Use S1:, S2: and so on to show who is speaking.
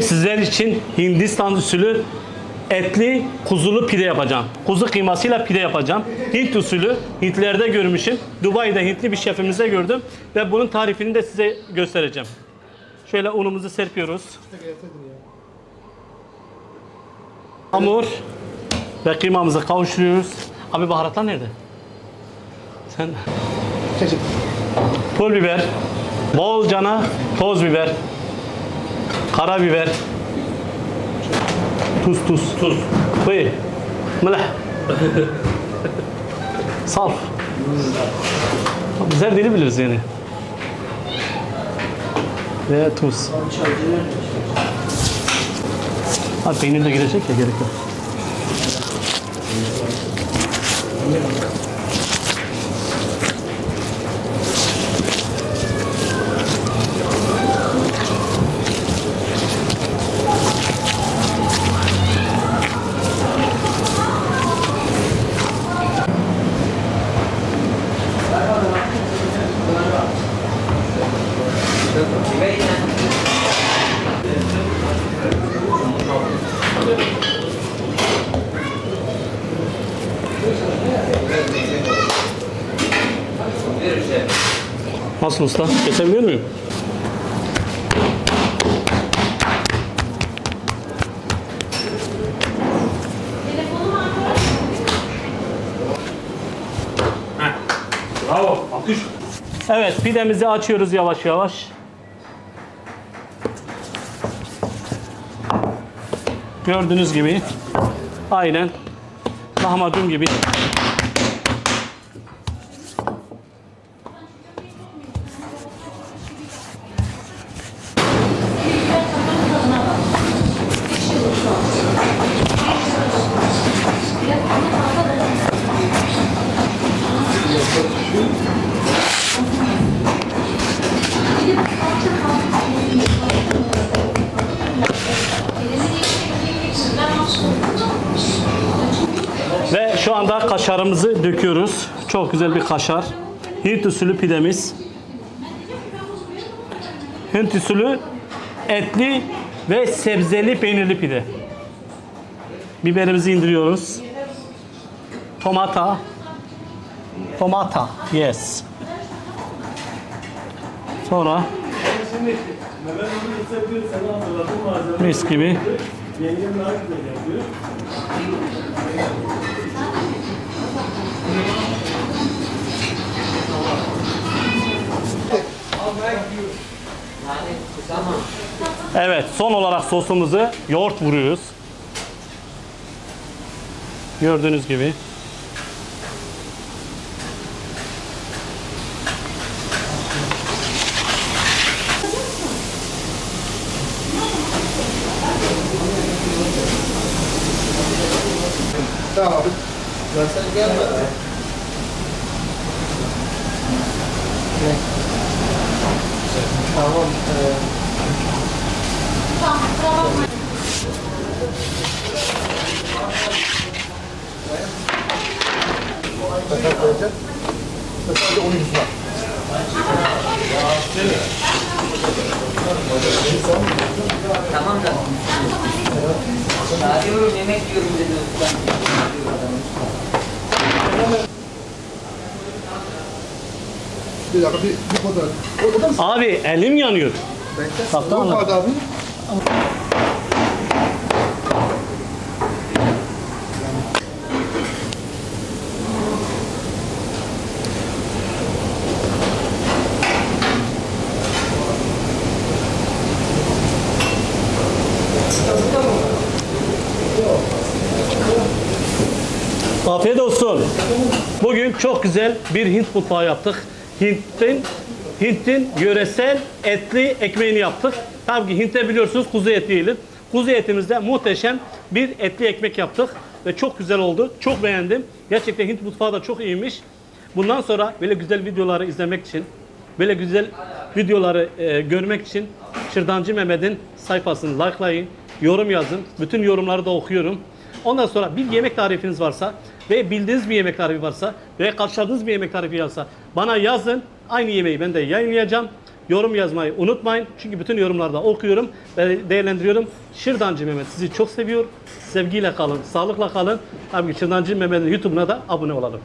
S1: sizler için Hindistan usulü etli kuzulu pide yapacağım. Kuzu kıymasıyla pide yapacağım. Hint usulü Hintlerde görmüşüm. Dubai'de Hintli bir şefimize gördüm ve bunun tarifini de size göstereceğim. Şöyle unumuzu serpiyoruz. Hamur ve kıymamızı kavuşturuyoruz. Abi baharatlar nerede? Sen pul biber, bolcana toz biber, karabiber, tuz tuz tuz, koy, mılh, sal. Güzel dili biliriz yani. Ve tuz. Ha peynir de girecek ya gerek yok. Nasıl usta? Kesebiliyor muyum?
S2: Bravo. Alkış.
S1: Evet pidemizi açıyoruz yavaş yavaş. Gördüğünüz gibi aynen lahmacun gibi. Ve şu anda kaşarımızı döküyoruz. Çok güzel bir kaşar. Hint usulü pidemiz. Hint usulü etli ve sebzeli peynirli pide. Biberimizi indiriyoruz. Tomata. Tomata. Yes. Sonra mis gibi Evet, son olarak sosumuzu yoğurt vuruyoruz. Gördüğünüz gibi.
S3: Tamam abi. Tamam. Kaçak koyacak. Sadece onun yüzü var.
S4: Tamam da. Çağırıyorum yemek yiyorum dedi usta.
S3: Bir dakika bir, bir fotoğraf.
S1: Abi elim yanıyor.
S3: Bekle. Vardı abi.
S1: Afiyet olsun. Bugün çok güzel bir Hint mutfağı yaptık. Hint'in Hint'in yöresel etli ekmeğini yaptık. Tabii ki Hint'te biliyorsunuz kuzu eti yiyelim. Kuzu etimizde muhteşem bir etli ekmek yaptık ve çok güzel oldu. Çok beğendim. Gerçekten Hint mutfağı da çok iyiymiş. Bundan sonra böyle güzel videoları izlemek için, böyle güzel videoları e, görmek için Şırdancı Mehmet'in sayfasını likelayın, yorum yazın. Bütün yorumları da okuyorum. Ondan sonra bir yemek tarifiniz varsa ve bildiğiniz bir yemek tarifi varsa ve karşıladığınız bir yemek tarifi varsa bana yazın. Aynı yemeği ben de yayınlayacağım yorum yazmayı unutmayın. Çünkü bütün yorumlarda okuyorum ve değerlendiriyorum. Şırdancı Mehmet sizi çok seviyor. Sevgiyle kalın, sağlıkla kalın. Tabii ki Şırdancı Mehmet'in YouTube'una da abone olalım.